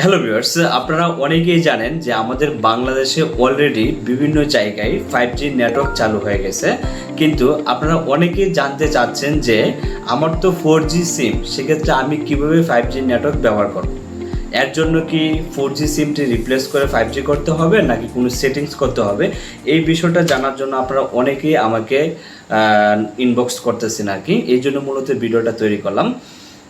Hello viewers আপনারা অনেকেই জানেন যে আমাদের বাংলাদেশে অলরেডি বিভিন্ন জায়গায় ফাইভ জি নেটওয়ার্ক চালু হয়ে গেছে। কিন্তু আপনারা অনেকেই জানতে চাচ্ছেন যে আমার তো ফোর জি সিম সেক্ষেত্রে আমি কীভাবে ফাইভ জি নেটওয়ার্ক ব্যবহার করব? এর জন্য কি ফোর জি সিমটি রিপ্লেস করে ফাইভ জি করতে হবে, নাকি কোনো সেটিংস করতে হবে? এই বিষয়টা জানার জন্য আপনারা অনেকেই আমাকে ইনবক্স করতেছেন আর কি। এই জন্য মূলত ভিডিওটা তৈরি করলাম।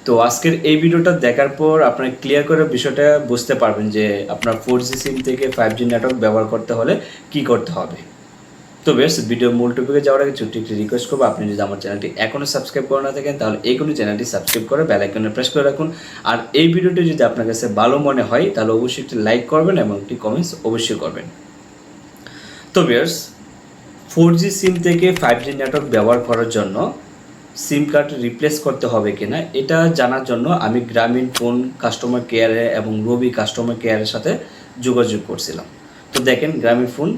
তো আজকের এই ভিডিওটা দেখার পর আপনারা ক্লিয়ার করে বিষয়টা বুঝতে পারবেন যে আপনার ফোর জি সিম থেকে ফাইভ জি নেটওয়ার্ক ব্যবহার করতে হলে কি করতে হবে। তো বেশ ভিডিও মূল টপিকে যাওয়ার আগে ছোট্ট একটি রিকোয়েস্ট করব। আপনি যদি আমার চ্যানেলটি এখনও সাবস্ক্রাইব করে না থাকেন, তাহলে কোনো চ্যানেলটি সাবস্ক্রাইব করে বেল আইকনে প্রেস করে রাখুন। আর এই ভিডিওটি যদি আপনার কাছে ভালো মনে হয়, তাহলে অবশ্যই একটি লাইক করবেন এবং একটি কমেন্টস অবশ্যই করবেন। তো বেয়ার্স ফোর জি সিম থেকে ফাইভ জি নেটওয়ার্ক ব্যবহার করার জন্য সিম কার্ড রিপ্লেস করতে হবে কিনা, এটা জানার জন্য আমি গ্রামীণ ফোন কাস্টমার কেয়ারে এবং রবি কাস্টমার কেয়ারের সাথে যোগাযোগ করছিলাম। তো দেখেন গ্রামীণ ফোন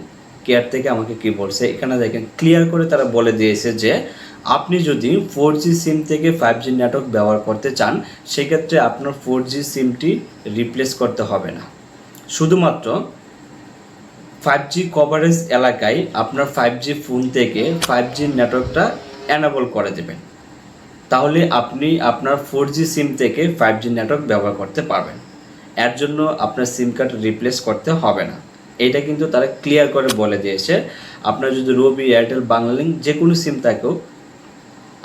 কেয়ার থেকে আমাকে কি বলছে, এখানে দেখেন ক্লিয়ার করে তারা বলে দিয়েছে যে, আপনি যদি ফোর জি সিম থেকে ফাইভ জি নেটওয়ার্ক ব্যবহার করতে চান, সেক্ষেত্রে আপনার ফোর জি সিমটি রিপ্লেস করতে হবে না। শুধুমাত্র ফাইভ জি কভারেজ এলাকায় আপনার ফাইভ জি ফোন থেকে ফাইভ জি নেটওয়ার্কটা অ্যানাবল করে দেবেন। তাহলে আপনি আপনার ফোর জি সিম থেকে ফাইভ জি নেটওয়ার্ক ব্যবহার করতে পারবেন। এর জন্য আপনার সিম কার্ড রিপ্লেস করতে হবে না। এটা কিন্তু তারা ক্লিয়ার করে বলে দিয়েছে। আপনার যদি রবি এয়ারটেল বাংলালিঙ্ক যে কোনো সিম থাকেও,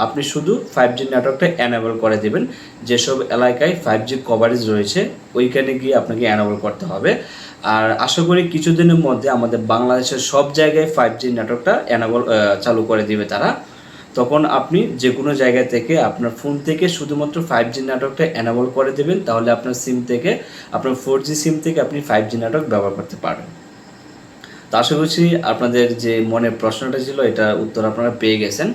আপনি শুধু ফাইভ জি নেটওয়ার্কটা অ্যানাবল করে দেবেন। যেসব এলাকায় ফাইভ জি কভারেজ রয়েছে, ওইখানে গিয়ে আপনাকে অ্যানাবল করতে হবে। আর আশা করি কিছুদিনের মধ্যে আমাদের বাংলাদেশের সব জায়গায় ফাইভ জি নেটওয়ার্কটা অ্যানাবল চালু করে দিবে তারা। তখন আপনি যে কোনো জায়গা থেকে আপনার ফোন থেকে শুধুমাত্র ফাইভ জি নেটওয়ার্কটা অ্যানাবল করে দেবেন, তাহলে আপনার সিম থেকে, আপনার ফোর জি সিম থেকে আপনি ফাইভ জি নেটওয়ার্ক ব্যবহার করতে পারবেন। তো আশা করছি আপনাদের যে মনের প্রশ্নটা ছিল এটার উত্তর আপনারা পেয়ে গেছেন।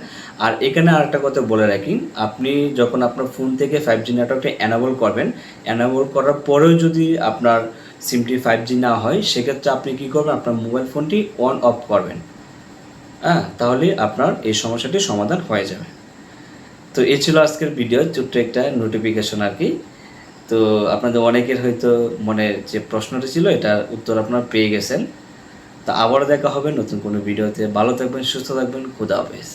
আর এখানে আরেকটা কথা বলে রাখি, আপনি যখন আপনার ফোন থেকে ফাইভ জি নেটওয়ার্কটা অ্যানাবল করবেন অ্যানাবল করার পরেও যদি আপনার সিমটি ফাইভ জি না হয়, সেক্ষেত্রে আপনি কী করবেন, আপনার মোবাইল ফোনটি অন অফ করবেন। হ্যাঁ তাহলে আপনার এই সমস্যাটি সমাধান হয়ে যাবে। তো এ ছিল আজকের ভিডিও ছোট্ট একটা নোটিফিকেশন আর কি। তো আপনাদের অনেকের হয়তো মনে যে প্রশ্নটা ছিল, এটার উত্তর আপনারা পেয়ে গেছেন। তা আবারও দেখা হবে নতুন কোনো ভিডিওতে ভালো থাকবেন, সুস্থ থাকবেন, খুদা হাফেজ।